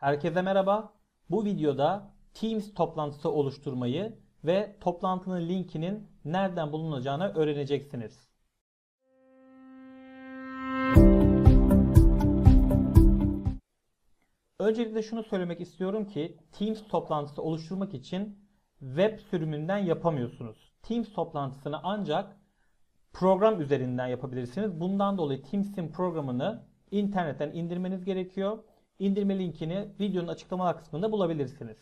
Herkese merhaba. Bu videoda Teams toplantısı oluşturmayı ve toplantının linkinin nereden bulunacağını öğreneceksiniz. Öncelikle şunu söylemek istiyorum ki Teams toplantısı oluşturmak için web sürümünden yapamıyorsunuz. Teams toplantısını ancak program üzerinden yapabilirsiniz. Bundan dolayı Teams'in programını internetten indirmeniz gerekiyor. İndirme linkini videonun açıklamalar kısmında bulabilirsiniz.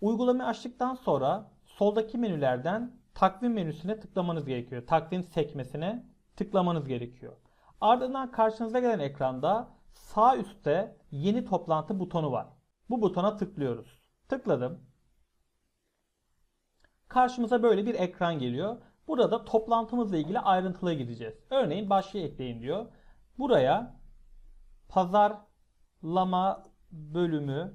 Uygulamayı açtıktan sonra soldaki menülerden takvim menüsüne tıklamanız gerekiyor. Takvim sekmesine tıklamanız gerekiyor. Ardından karşınıza gelen ekranda sağ üstte yeni toplantı butonu var. Bu butona tıklıyoruz. Tıkladım. Karşımıza böyle bir ekran geliyor. Burada toplantımızla ilgili ayrıntılara gideceğiz. Örneğin başlığı ekleyin diyor. Buraya pazarlama bölümü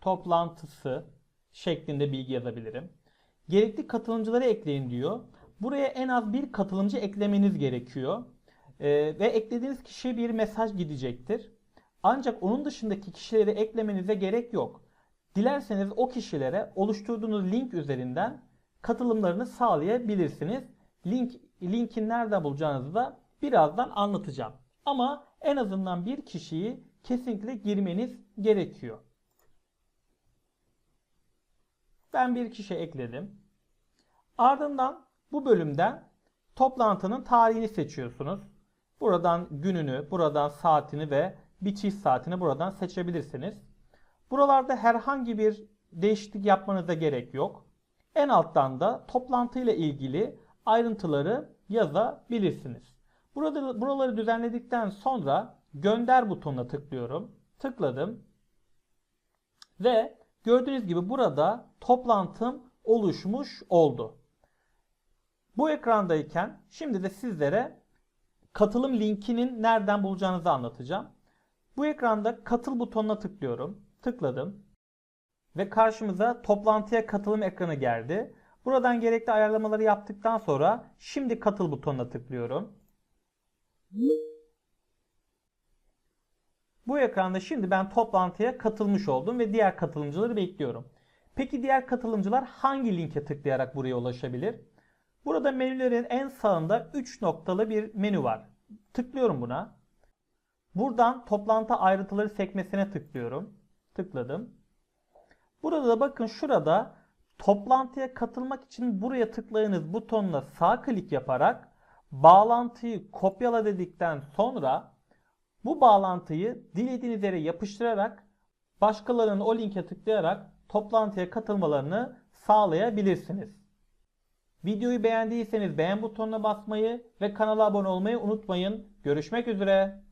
toplantısı şeklinde bilgi yazabilirim. Gerekli katılımcıları ekleyin diyor. Buraya en az bir katılımcı eklemeniz gerekiyor. Ee, ve eklediğiniz kişiye bir mesaj gidecektir. Ancak onun dışındaki kişileri eklemenize gerek yok. Dilerseniz o kişilere oluşturduğunuz link üzerinden katılımlarını sağlayabilirsiniz. Link linkin nerede bulacağınızı da birazdan anlatacağım. Ama en azından bir kişiyi kesinlikle girmeniz gerekiyor. Ben bir kişi ekledim. Ardından bu bölümden toplantının tarihini seçiyorsunuz. Buradan gününü, buradan saatini ve bitiş saatini buradan seçebilirsiniz. Buralarda herhangi bir değişiklik yapmanıza gerek yok. En alttan da toplantıyla ilgili ayrıntıları yazabilirsiniz. Burada buraları düzenledikten sonra gönder butonuna tıklıyorum. Tıkladım. Ve gördüğünüz gibi burada toplantım oluşmuş oldu. Bu ekrandayken şimdi de sizlere katılım linkinin nereden bulacağınızı anlatacağım. Bu ekranda katıl butonuna tıklıyorum. Tıkladım. Ve karşımıza toplantıya katılım ekranı geldi. Buradan gerekli ayarlamaları yaptıktan sonra şimdi katıl butonuna tıklıyorum. Bu ekranda şimdi ben toplantıya katılmış oldum ve diğer katılımcıları bekliyorum. Peki diğer katılımcılar hangi linke tıklayarak buraya ulaşabilir? Burada menülerin en sağında 3 noktalı bir menü var. Tıklıyorum buna. Buradan toplantı ayrıntıları sekmesine tıklıyorum. Tıkladım. Burada da bakın şurada toplantıya katılmak için buraya tıklayınız butonuna sağ klik yaparak bağlantıyı kopyala dedikten sonra bu bağlantıyı dilediğiniz yere yapıştırarak başkalarının o linke tıklayarak toplantıya katılmalarını sağlayabilirsiniz. Videoyu beğendiyseniz beğen butonuna basmayı ve kanala abone olmayı unutmayın. Görüşmek üzere.